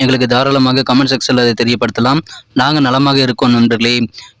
எங்களுக்கு தாராளமாக கமெண்ட் செக்ஷனில் அதை தெரியப்படுத்தலாம். நாங்கள் நலமாக இருக்கோம் நண்பர்களே.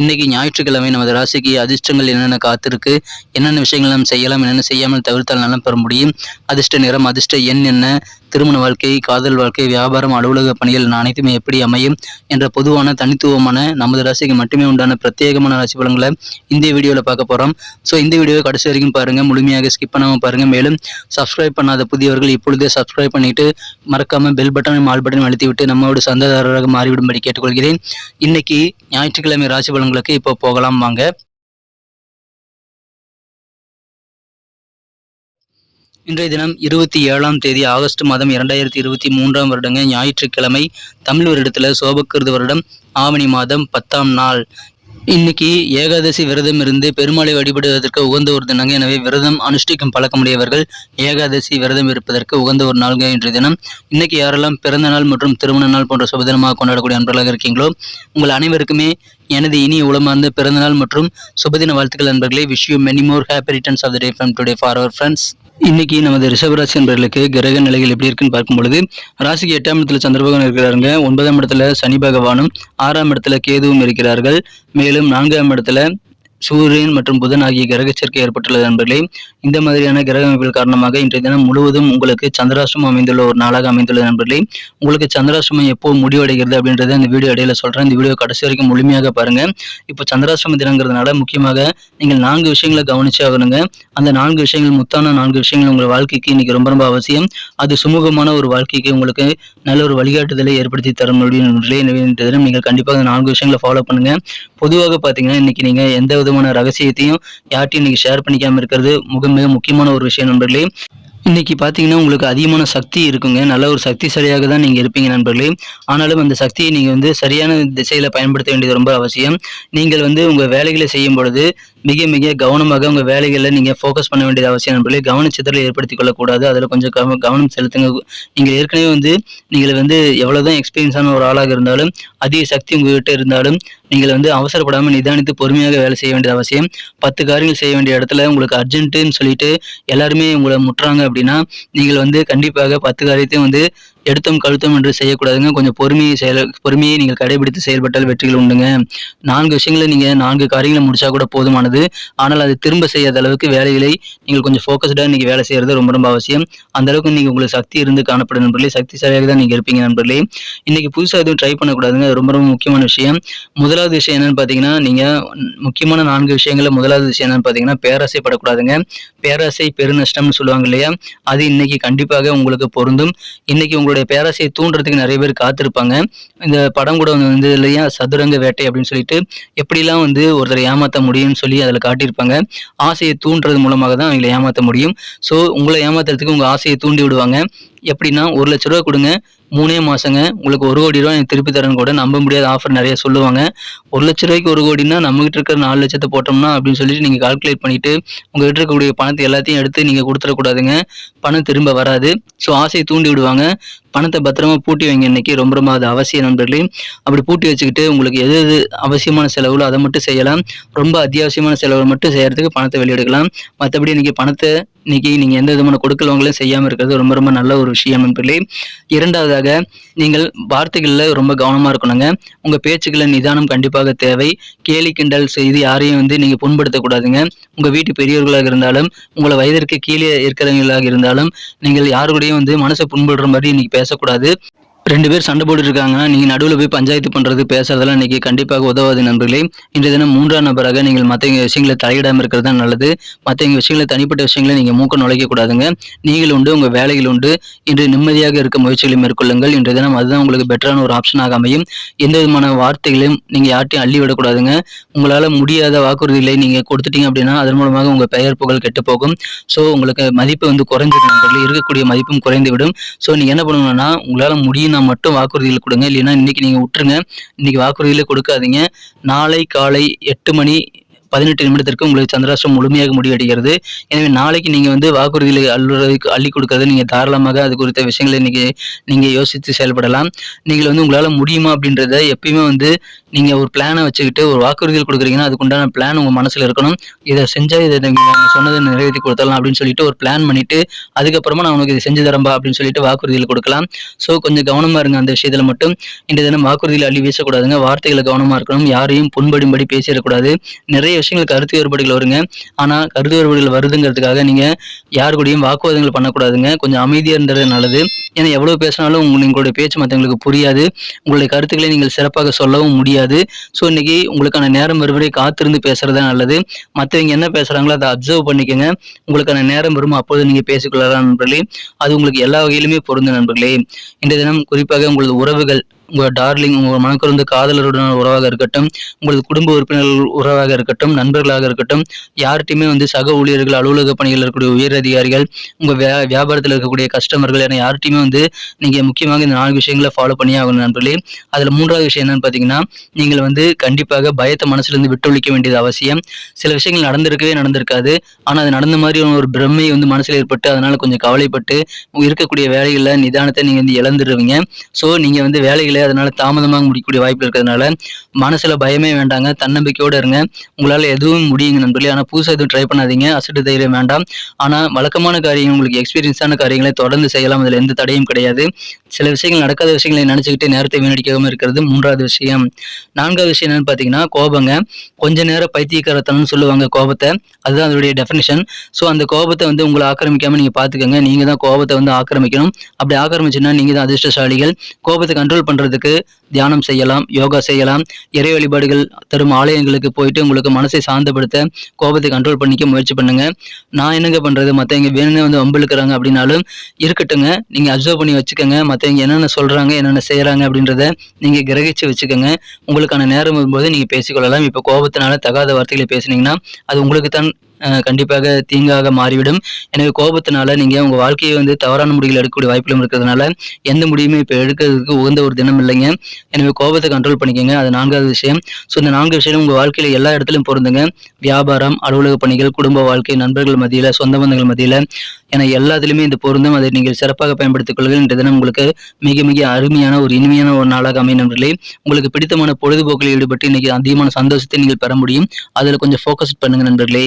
இன்னைக்கு ஞாயிற்றுக்கிழமை நமது ராசிக்கு அதிர்ஷ்டங்கள் என்னென்ன காத்திருக்கு என்னென்ன விஷயங்கள் நாம் செய்யலாம் என்னென்ன செய்யாமல் தவிர்த்தால் நலம் பெற முடியும் அதிர்ஷ்ட நிறம் அதிர்ஷ்ட எண் என்ன திருமண வாழ்க்கை காதல் வாழ்க்கை வியாபாரம் அலுவலக பணிகள் அனைத்துமே எப்படி அமையும் என்ற பொதுவான தனித்துவமான நமது ராசிக்கு மட்டுமே உண்டான பிரத்யேகமான ராசி பலன்களை இந்த வீடியோவில் பார்க்க போகிறோம் ஸோ இந்த வீடியோவை கடைசி வரைக்கும் பாருங்கள் முழுமையாக ஸ்கிப் பண்ணாமல் பாருங்கள் மேலும் சப்ஸ்கிரைப் பண்ணாத புதியவர்கள் இப்பொழுதே சப்ஸ்கிரைப் பண்ணிட்டு மறக்காமல் பெல் பட்டனும் ஆல் பட்டனும் விட்டு நம்மளோட சந்ததாரராக மாறிவிடும்படி கேட்டுக்கொள்கிறேன். இன்னைக்கு ஞாயிற்றுக்கிழமை ராசி பலன்களுக்கு இப்போ போகலாம் வாங்க. இன்றைய தினம் இருபத்தி ஏழாம் தேதி ஆகஸ்ட் மாதம் இரண்டாயிரத்தி இருபத்தி மூன்றாம் வருடங்க ஞாயிற்றுக்கிழமை தமிழ் வருடத்தில் சோபக்கிருது வருடம். ஆவணி மாதம் பத்தாம் நாள். இன்னைக்கு ஏகாதசி விரதம் இருந்து பெருமாளை வழிபடுவதற்கு உகந்த ஒரு தினங்க. எனவே விரதம் அனுஷ்டிக்கும் பழக்கமுடையவர்கள் ஏகாதசி விரதம் இருப்பதற்கு உகந்த ஒரு நாள்க இன்றைய தினம். இன்னைக்கு யாரெல்லாம் பிறந்த நாள் மற்றும் திருமண நாள் போன்ற சுபதினமாக கொண்டாடக்கூடிய அன்பர்களாக இருக்கீங்களோ உங்கள் அனைவருக்குமே எனது இனி உளமார்ந்த பிறந்தநாள் மற்றும் சுபதின வாழ்த்துக்கள் நண்பர்களே wish you many more happy returns of the day from today for our friends இன்னைக்கு நமது ரிஷபராசி என்பர்களுக்கு கிரக நிலைகள் எப்படி இருக்குன்னு பார்க்கும் பொழுது ராசிக்கு எட்டாம் இடத்துல சந்திரபகவான் இருக்கிறாருங்க. ஒன்பதாம் இடத்துல சனி பகவானும் ஆறாம் இடத்துல கேதுவும் இருக்கிறார்கள். மேலும் நான்காம் இடத்துல சூரியன் மற்றும் புதன் ஆகிய கிரக சேர்க்கை ஏற்பட்டுள்ளது நண்பர்களே. இந்த மாதிரியான கிரக அமைப்புகள் காரணமாக இன்றைய தினம் முழுவதும் உங்களுக்கு சந்திராசிரமம் அமைந்துள்ள ஒரு நாளாக அமைந்துள்ளது நண்பர்களே. உங்களுக்கு சந்திராசிரமம் எப்போ முடிவடைகிறது அப்படின்றத இந்த வீடியோ இடையில சொல்றேன். இந்த வீடியோ கடைசி வரைக்கும் முழுமையாக பாருங்க. இப்போ சந்திராசிரம தினங்கிறதுனால முக்கியமாக நீங்கள் நான்கு விஷயங்களை கவனிச்சு ஆகணுங்க. அந்த நான்கு விஷயங்கள் முத்தான நான்கு விஷயங்கள் உங்கள் வாழ்க்கைக்கு இன்னைக்கு ரொம்ப ரொம்ப அவசியம். அது சுமூகமான ஒரு வாழ்க்கைக்கு உங்களுக்கு நல்ல ஒரு வழிகாட்டுதலை ஏற்படுத்தி தர முடியும் நண்பர்களே. எனவே நீங்கள் கண்டிப்பாக நான்கு விஷயங்களை ஃபாலோ பண்ணுங்க. பொதுவாக பார்த்தீங்கன்னா இன்னைக்கு நீங்க எந்த விதமான ரகசியத்தையும் யார்ட்டையும் இன்னைக்கு ஷேர் பண்ணிக்காம இருக்கிறது மிக மிக முக்கியமான ஒரு விஷயம் நண்பர்களே. இன்னைக்கு பார்த்தீங்கன்னா உங்களுக்கு அதிகமான சக்தி இருக்குங்க. நல்ல ஒரு சக்திசாலியாக தான் நீங்கள் இருப்பீங்க நண்பர்களே. ஆனாலும் அந்த சக்தியை நீங்கள் வந்து சரியான திசையில் பயன்படுத்த வேண்டியது ரொம்ப அவசியம். நீங்கள் வந்து உங்கள் வேலைகளை செய்யும் பொழுது மிக மிக கவனமாக உங்கள் வேலைகளில் நீங்கள் ஃபோக்கஸ் பண்ண வேண்டியது அவசியம் நண்பர்களே. கவனச்சிதறலை ஏற்படுத்திக் கொள்ளக்கூடாது அதில் கொஞ்சம் கவ கவனம் செலுத்துங்க. நீங்கள் ஏற்கனவே வந்து நீங்கள் வந்து எவ்வளோதான் எக்ஸ்பீரியன்ஸான ஒரு ஆளாக இருந்தாலும் அதிக சக்தி உங்ககிட்ட இருந்தாலும் நீங்கள் வந்து அவசரப்படாமல் நிதானித்து பொறுமையாக வேலை செய்ய வேண்டியது அவசியம். பத்து காரியங்கள் செய்ய வேண்டிய இடத்துல உங்களுக்கு அர்ஜென்ட்டுன்னு சொல்லிட்டு எல்லாருமே உங்களை முட்டுறாங்க அப்படின்னா நீங்கள் வந்து கண்டிப்பாக பத்து காரியத்தையும் வந்து எடுத்தோம் கழுத்தம் என்று செய்யக்கூடாதுங்க. கொஞ்சம் பொறுமையை செயல் பொறுமையை நீங்கள் கடைபிடித்து செயல்பட்டால் வெற்றிகள் உண்டுங்க. நான்கு விஷயங்களை நீங்கள் நான்கு காரியங்களை முடிச்சா கூட போதுமானது. ஆனால் அது திரும்ப செய்யாத அளவுக்கு வேலைகளை நீங்கள் கொஞ்சம் ஃபோக்கஸ்டாக இன்றைக்கி வேலை செய்கிறது ரொம்ப ரொம்ப அவசியம். அந்த அளவுக்கு நீங்கள் உங்களுக்கு சக்தி இருந்து காணப்படும் நண்பர்களே. சக்திசாலியாக தான் நீங்கள் இருப்பீங்க நண்பர்களே. இன்னைக்கு புதுசாக எதுவும் ட்ரை பண்ணக்கூடாதுங்க. அது ரொம்ப ரொம்ப முக்கியமான விஷயம். முதலாவது விஷயம் என்னன்னு பார்த்தீங்கன்னா நீங்கள் முக்கியமான நான்கு விஷயங்களில் முதலாவது விஷயம் என்னன்னு பார்த்தீங்கன்னா பேராசைப்படக்கூடாதுங்க. பேராசை பெருநஷ்டம்னு சொல்லுவாங்க இல்லையா? அது இன்னைக்கு கண்டிப்பாக உங்களுக்கு பொருந்தும். இன்னைக்கு அவருடைய பேராசையை தூண்டுறதுக்கு நிறைய பேர் காத்திருப்பாங்க. இந்த படம் கூட வந்து இல்லையா சதுரங்க வேட்டை அப்படின்னு சொல்லிட்டு எப்படிலாம் வந்து ஒருத்தரை ஏமாற்ற முடியும்னு சொல்லி அதில் காட்டியிருப்பாங்க. ஆசையை தூண்டுறது மூலமாக தான் அவங்களை ஏமாற்ற முடியும். ஸோ உங்களை ஏமாத்துறதுக்கு உங்கள் ஆசையை தூண்டி விடுவாங்க. எப்படின்னா ஒரு லட்ச ரூபா கொடுங்க. மூணே மாதங்க உங்களுக்கு ஒரு கோடி ரூபா எனக்கு திருப்பி தரேன்னு கூட நம்ப முடியாத ஆஃபர் நிறைய சொல்லுவாங்க. ஒரு லட்ச ரூபாய்க்கு ஒரு கோடினா நம்மகிட்ட இருக்கிற நாலு லட்சத்தை போட்டோம்னா அப்படின்னு சொல்லிட்டு நீங்கள் கால்குலேட் பண்ணிவிட்டு உங்ககிட்ட இருக்கக்கூடிய பணத்தை எல்லாத்தையும் எடுத்து நீங்கள் கொடுத்துடக்கூடாதுங்க. பணம் திரும்ப வராது. ஸோ ஆசையை தூண்டி விடுவாங்க. பணத்தை பத்திரமா பூட்டி வைங்க இன்னைக்கு. ரொம்ப ரொம்ப அது அவசியம் நண்பர்களே. அப்படி பூட்டி வச்சுக்கிட்டு உங்களுக்கு எது எது அவசியமான செலவுகளோ அதை மட்டும் செய்யலாம். ரொம்ப அத்தியாவசியமான செலவு மட்டும் செய்யறதுக்கு பணத்தை வெளியெடுக்கலாம் மற்றபடி இன்னைக்கு பணத்தை இன்னைக்கு நீங்கள் எந்த விதமான கொடுக்கலவங்களையும் செய்யாமல் இருக்கிறது ரொம்ப ரொம்ப நல்ல ஒரு விஷயம் நண்பர்களே இரண்டாவதாக நீங்கள் வார்த்தைகளில் ரொம்ப கவனமா இருக்கணுங்க. உங்கள் பேச்சுக்களை நிதானம் கண்டிப்பாக தேவை. கேலி கிண்டல் செய்து யாரையும் வந்து நீங்கள் புண்படுத்தக்கூடாதுங்க. உங்கள் வீட்டு பெரியவர்களாக இருந்தாலும் உங்களை வயதிற்கு கீழே இருக்கிறவங்களாக இருந்தாலும் நீங்கள் யாரு கூடயும் வந்து மனசை புண்படுற மாதிரி இன்னைக்கு பேசக்கூடாது. ரெண்டு பேர் சண்டை போட்டுட்டு இருக்காங்கன்னா நடுவில் போய் பஞ்சாயத்து பண்ணுறது பேசுறதெல்லாம் இன்னைக்கு கண்டிப்பாக உதவாது நண்பர்களே. இன்றைய தினம் மூன்றாம் நபராக நீங்கள் மற்றவங்க விஷயங்களை தலையிடாம இருக்கிறது தான் நல்லது. மற்றவங்க விஷயங்களை தனிப்பட்ட விஷயங்களை நீங்கள் மூக்க நுழைக்கக்கூடாதுங்க. நீங்கள் உண்டு உங்கள் வேலைகள் உண்டு. இன்று நிம்மதியாக இருக்க முயற்சிகளை மேற்கொள்ளுங்கள். இன்றைய தினம் அதுதான் உங்களுக்கு பெட்டரான ஒரு ஆப்ஷனாக அமையும். எந்த விதமான வார்த்தைகளையும் நீங்கள் யார்ட்டையும் அள்ளி விடக்கூடாதுங்க. உங்களால் முடியாத வாக்குறுதிகளை நீங்கள் கொடுத்துட்டீங்க அப்படின்னா அதன் மூலமாக உங்கள் பெயர் புகழ் கெட்டு போகும். ஸோ உங்களுக்கு மதிப்பு வந்து குறைஞ்சிடும் நண்பர்களே. இருக்கக்கூடிய மதிப்பும் குறைந்து விடும் ஸோ நீங்கள் என்ன பண்ணணும்னா உங்களால் முடியும் முடியும்னா மட்டும் வாக்குறுதிகள் கொடுங்க. இல்லைன்னா இன்னைக்கு நீங்கள் விட்டுருங்க. இன்னைக்கு வாக்குறுதிகளை கொடுக்காதீங்க. நாளை காலை எட்டு மணி பதினெட்டு நிமிடத்திற்கு உங்களுக்கு சந்திராஷ்டிரம் முழுமையாக முடிவடைகிறது. எனவே நாளைக்கு நீங்கள் வந்து வாக்குறுதிகளை அள்ளுறதுக்கு அள்ளி கொடுக்கறது நீங்கள் தாராளமாக அது குறித்த விஷயங்களை இன்னைக்கு நீங்கள் யோசித்து செயல்படலாம். நீங்கள் வந்து உங்களால் முடியுமா அப்படின்றத எப்பயுமே வந்து நீங்க ஒரு பிளானை வச்சுக்கிட்டு ஒரு வாக்குறுதிகள் கொடுக்குறீங்கன்னா அதுக்குண்டான பிளான் உங்க மனசுல இருக்கணும். இதை செஞ்சா இதை நீங்க சொன்னதை நிறைவேற்றி கொடுத்துடலாம் அப்படின்னு சொல்லிட்டு ஒரு பிளான் பண்ணிட்டு அதுக்கப்புறமா நான் உனக்கு இதை செஞ்சு தரம்பா அப்படின்னு சொல்லிட்டு வாக்குறுதிகள் கொடுக்கலாம். ஸோ கொஞ்சம் கவனமா இருங்க. அந்த விஷயத்துல மட்டும் இந்த தினம் வாக்குறுதியில் அள்ளி வீசக்கூடாதுங்க. வார்த்தைகளை கவனமா இருக்கணும். யாரையும் புண்படும்படி பேசிடக்கூடாது. நிறைய விஷயங்கள் கருத்து வேறுபாடுகள் வருங்க. ஆனா கருத்து வேறுபாடுகள் வருதுங்கிறதுக்காக நீங்க யார் கூடயும் வாக்குவாதங்கள் பண்ணக்கூடாதுங்க. கொஞ்சம் அமைதியா இருந்தது நல்லது. ஏன்னா எவ்வளவு பேசினாலும் உங்களுடைய பேச்சு மற்றவங்களுக்கு புரியாது. உங்களுடைய கருத்துக்களை நீங்கள் சிறப்பாக சொல்லவும் முடியாது. ஸோ இன்னைக்கு உங்களுக்கான நேரம் வருவரை காத்திருந்து பேசுறது நல்லது. மற்றவங்க என்ன பேசுறாங்களோ அதை அப்சர்வ் பண்ணிக்கோங்க. உங்களுக்கான நேரம் வரும் அப்போது நீங்க பேசிக்கொள்ளலாம் நண்பர்களே. அது உங்களுக்கு எல்லா வகையிலுமே பொருந்தும் நண்பர்களே. இந்த தினம் குறிப்பாக உங்களது உறவுகள் உங்கள் டார்லிங் உங்கள் மனக்குறந்த காதலருடன் உறவாக இருக்கட்டும் உங்களது குடும்ப உறுப்பினர்கள் உறவாக இருக்கட்டும் நண்பர்களாக இருக்கட்டும் யார்கிட்டையுமே வந்து சக ஊழியர்கள் அலுவலக பணிகள் இருக்கக்கூடிய உயர் அதிகாரிகள் உங்கள் வியா வியாபாரத்தில் இருக்கக்கூடிய கஸ்டமர்கள் என யார்கிட்டையுமே வந்து நீங்கள் முக்கியமாக இந்த நான்கு விஷயங்களை ஃபாலோ பண்ணி ஆகணும் நண்பர்களே. அதில் மூன்றாவது விஷயம் என்னன்னு பார்த்தீங்கன்னா நீங்கள் வந்து கண்டிப்பாக பயத்தை மனசுலேருந்து விட்டொழிக்க வேண்டியது அவசியம். சில விஷயங்கள் நடந்திருக்கவே நடந்திருக்காது. ஆனால் அது நடந்த மாதிரி ஒரு பிரமை வந்து மனசில் ஏற்பட்டு அதனால் கொஞ்சம் கவலைப்பட்டு இருக்கக்கூடிய வேலைகளில் நிதானத்தை நீங்கள் வந்து இழந்துடுவீங்க. ஸோ நீங்கள் வந்து வேலைகளை அதனால தாமதமாக முடிக்கக்கூடிய வாய்ப்பு இருக்கிறதுனால மனசுல பயமே வேண்டாங்க தன்னம்பிக்கையோட இருங்க. உங்களால எதுவும் முடியுங்க நண்பர்களே. ஆனால் புதுசாக எதுவும் ட்ரை பண்ணாதீங்க. அசட்டு தைரியம் வேண்டாம். ஆனால் வழக்கமான காரியம் உங்களுக்கு எக்ஸ்பீரியன்ஸான காரியங்களை தொடர்ந்து செய்யலாம். அதுல எந்த தடையும் கிடையாது. சில விஷயங்கள் நடக்காத விஷயங்களை நினச்சிக்கிட்டு நேரத்தை வீணடிக்காமல் இருக்கிறது மூன்றாவது விஷயம். நான்காவது விஷயம் என்னன்னு பாத்தீங்கன்னா கோபங்க. கொஞ்ச நேரம் பைத்தியக்காரத்தனம்னு சொல்லுவாங்க கோபத்தை. அதுதான் அதோடைய டெஃபினிஷன் ஸோ அந்த கோபத்தை வந்து உங்களை ஆக்கிரமிக்காம நீங்க பாத்துக்கோங்க. நீங்க தான் கோபத்தை வந்து ஆக்கிரமிக்கணும். அப்படி ஆக்கிரமிச்சுன்னா நீங்க தான் அதிர்ஷ்டசாலிகள். கோபத்தை கண்ட்ரோல் பண்ணுறதுக்கு தியானம் செய்யலாம் யோகா செய்யலாம். இறை வழிபாடுகள் தரும் ஆலயங்களுக்கு போயிட்டு உங்களுக்கு மனசை சாந்தப்படுத்த கோபத்தை கண்ட்ரோல் பண்ணிக்க முயற்சி பண்ணுங்க. நான் என்னங்க பண்ணுறது மற்றவங்க வேணும்னே வந்து வம்பிழுக்கிறாங்க அப்படின்னாலும் இருக்கட்டுங்க. நீங்கள் அப்சர்வ் பண்ணி வச்சுக்கோங்க. மற்றவங்க என்னென்ன சொல்கிறாங்க என்னென்ன செய்கிறாங்க அப்படின்றத நீங்கள் கிரகிச்சு வச்சுக்கோங்க. உங்களுக்கான நேரம் வரும்போது நீங்கள் பேசிக்கொள்ளலாம். இப்போ கோபத்தினால தகாத வார்த்தைகளை பேசுனீங்கன்னா அது உங்களுக்கு தான் கண்டிப்பாக தீங்காக மாறிவிடும். எனவே கோபத்தினால நீங்க உங்க வாழ்க்கையை வந்து தவறான முடிவுகள் எடுக்கக்கூடிய வாய்ப்புகளும் இருக்கிறதுனால எந்த முடிவுமே இப்போ எடுக்கிறதுக்கு உகந்த ஒரு தினம் இல்லைங்க. எனவே கோபத்தை கண்ட்ரோல் பண்ணிக்கோங்க. அது நான்காவது விஷயம். ஸோ இந்த நான்கு விஷயம் உங்க வாழ்க்கையில எல்லா இடத்துலையும் பொருந்துங்க. வியாபாரம் அலுவலக பணிகள் குடும்ப வாழ்க்கை நண்பர்கள் மத்தியில சொந்த பந்தங்கள் மத்தியில. என எல்லாத்துலேயுமே இந்த பொருந்தும். அதை நீங்கள் சிறப்பாக பயன்படுத்திக் கொள்ளுங்கள். இன்றைய தினம் உங்களுக்கு மிக மிக அருமையான ஒரு இனிமையான ஒரு நாளாக அமையும் நண்பர்களே. உங்களுக்கு பிடித்தமான பொழுதுபோக்கில் ஈடுபட்டு இன்னைக்கு அதிகமான சந்தோஷத்தை நீங்கள் பெற முடியும். அதில் கொஞ்சம் ஃபோக்கஸ் பண்ணுங்க நண்பர்களே.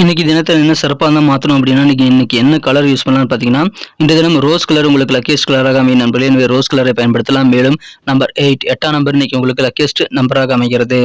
இன்னைக்கு தினத்தில் என்ன சிறப்பாக தான் மாற்றணும் அப்படின்னா இன்றைக்கி இன்னைக்கு என்ன கலர் யூஸ் பண்ணலாம்னு பார்த்தீங்கன்னா இந்த தினம் ரோஸ் கலர் உங்களுக்கு லக்கேஸ்ட் கலராக அமையும் நண்பர்களே. எனவே ரோஸ் கலரை பயன்படுத்தலாம். மேலும் நம்பர் எயிட் எட்டாம் நம்பர் இன்னைக்கு உங்களுக்கு லக்கேஸ்ட் நம்பராக அமைகிறது.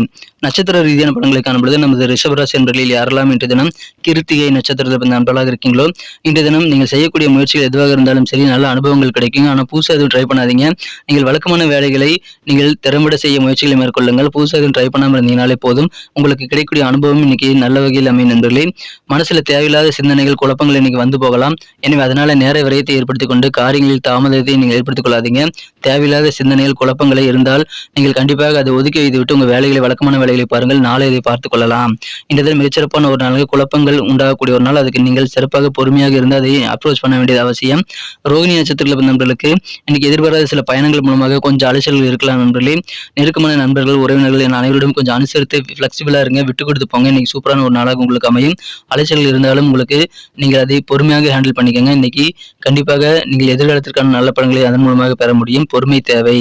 நட்சத்திர ரீதியான படங்களை காணும்பொழுது நமது ரிஷபராசி நண்பர்களில் யாரெல்லாம் இன்று தினம் கிருத்திகை நட்சத்திரத்தில் பிறந்த நண்பர்களாக இருக்கீங்களோ இன்றைய தினம் நீங்கள் செய்யக்கூடிய முயற்சிகள் எதுவாக இருந்தாலும் சரி நல்ல அனுபவங்கள் கிடைக்கும் ஆனால் புதுசாக எதுவும் ட்ரை பண்ணாதீங்க. நீங்கள் வழக்கமான வேலைகளை நீங்கள் திறம்பட செய்ய முயற்சிகளை மேற்கொள்ளுங்கள். புதுசாக எதுவும் ட்ரை பண்ணாமல் இருந்தீங்கனாலே போதும். உங்களுக்கு கிடைக்கக்கூடிய அனுபவம் இன்னைக்கு நல்ல வகையில் அமையும் நண்பர்களே. மனசுல தேவையில்லாத சிந்தனைகள் குழப்பங்கள் இன்னைக்கு வந்து போகலாம். எனவே அதனால நேர விரயத்தை ஏற்படுத்திக் கொண்டு காரியங்களில் தாமதத்தை நீங்கள் ஏற்படுத்திக் கொள்ளாதீங்க. தேவையில்லாத சிந்தனைகள் குழப்பங்களை இருந்தால் நீங்கள் கண்டிப்பாக அதை ஒதுக்கி வைத்துவிட்டு உங்க வேலைகளை வழக்கமான வேலைகளை பாருங்கள். நாளை இதை பார்த்துக் கொள்ளலாம். இந்த தினம் மிகச்சிறப்பான ஒரு நாள் குழப்பங்கள் உண்டாகக்கூடிய ஒரு நாள். அதுக்கு நீங்கள் சிறப்பாக பொறுமையாக இருந்து அதை அப்ரோச் பண்ண வேண்டியது அவசியம். ரோகிணி நட்சத்திரத்தில் நண்பர்களுக்கு இன்னைக்கு எதிர்பாராத சில பயணங்கள் மூலமாக கொஞ்சம் அலைச்சல்கள் இருக்கலாம் நண்பர்களே. நெருக்கமான நண்பர்கள் உறவினர்கள் என அனைவரிடம் கொஞ்சம் அனுசரித்து ஃபிளெக்சிபிளா இருங்க. விட்டு கொடுத்து போங்க. இன்னைக்கு சூப்பரான ஒரு நாளாக உங்களுக்கு அமையும். அலைச்சல்கள் இருந்தாலும் உங்களுக்கு நீங்கள் அதை பொறுமையாக ஹேண்டில் பண்ணிக்கோங்க. இன்னைக்கு கண்டிப்பாக நீங்கள் எதிர்காலத்திற்கான நல்ல படங்களை அதன் மூலமாக பெற முடியும். பொறுமை தேவை.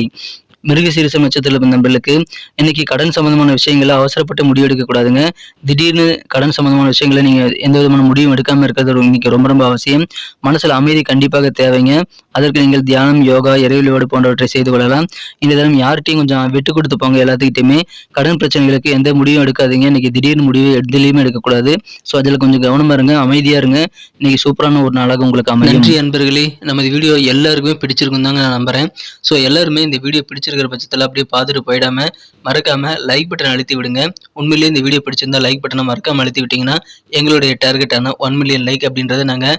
மிருக சீரிசம் நட்சத்திரத்தில் நண்பர்களுக்கு இன்னைக்கு கடன் சம்பந்தமான விஷயங்களை அவசரப்பட்டு முடிவு எடுக்கக்கூடாதுங்க திடீர்னு கடன் சம்பந்தமான விஷயங்களை நீங்க எந்த விதமான முடிவும் எடுக்காம இருக்கிறது இன்னைக்கு ரொம்ப ரொம்ப அவசியம். மனசுல அமைதி கண்டிப்பாக தேவைங்க. அதற்கு நீங்கள் தியானம் யோகா இறைவழிபாடு போன்றவற்றை செய்து கொள்ளலாம். இந்த தினம் யார்கிட்டையும் கொஞ்சம் விட்டு கொடுத்து போங்க எல்லாத்துக்கிட்டையுமே. கடன் பிரச்சனைகளுக்கு எந்த முடிவும் எடுக்காதீங்க. இன்னைக்கு திடீர்னு முடிவு எதுலையுமே எடுக்கக்கூடாது. ஸோ அதில் கொஞ்சம் கவனமாக இருங்க அமைதியாக இருங்க. இன்னைக்கு சூப்பரான ஒரு நாளாக உங்களுக்கு அமையும். நன்றி அன்பர்களே. நமது வீடியோ எல்லாருக்குமே பிடிச்சிருக்கும் தாங்க நான் நம்புறேன். ஸோ எல்லாருமே இந்த வீடியோ பிடிச்சிருக்கிற பட்சத்தில் அப்படியே பார்த்துட்டு போயிடாம மறக்காம லைக் பட்டன் அழுத்தி விடுங்க. உண்மையிலேயே இந்த வீடியோ பிடிச்சிருந்தா லைக் பட்டனை மறக்காம அழுத்தி விட்டீங்கன்னா எங்களுடைய டார்கெட்டான ஒன் மில்லியன் லைக் அப்படின்றத நாங்கள்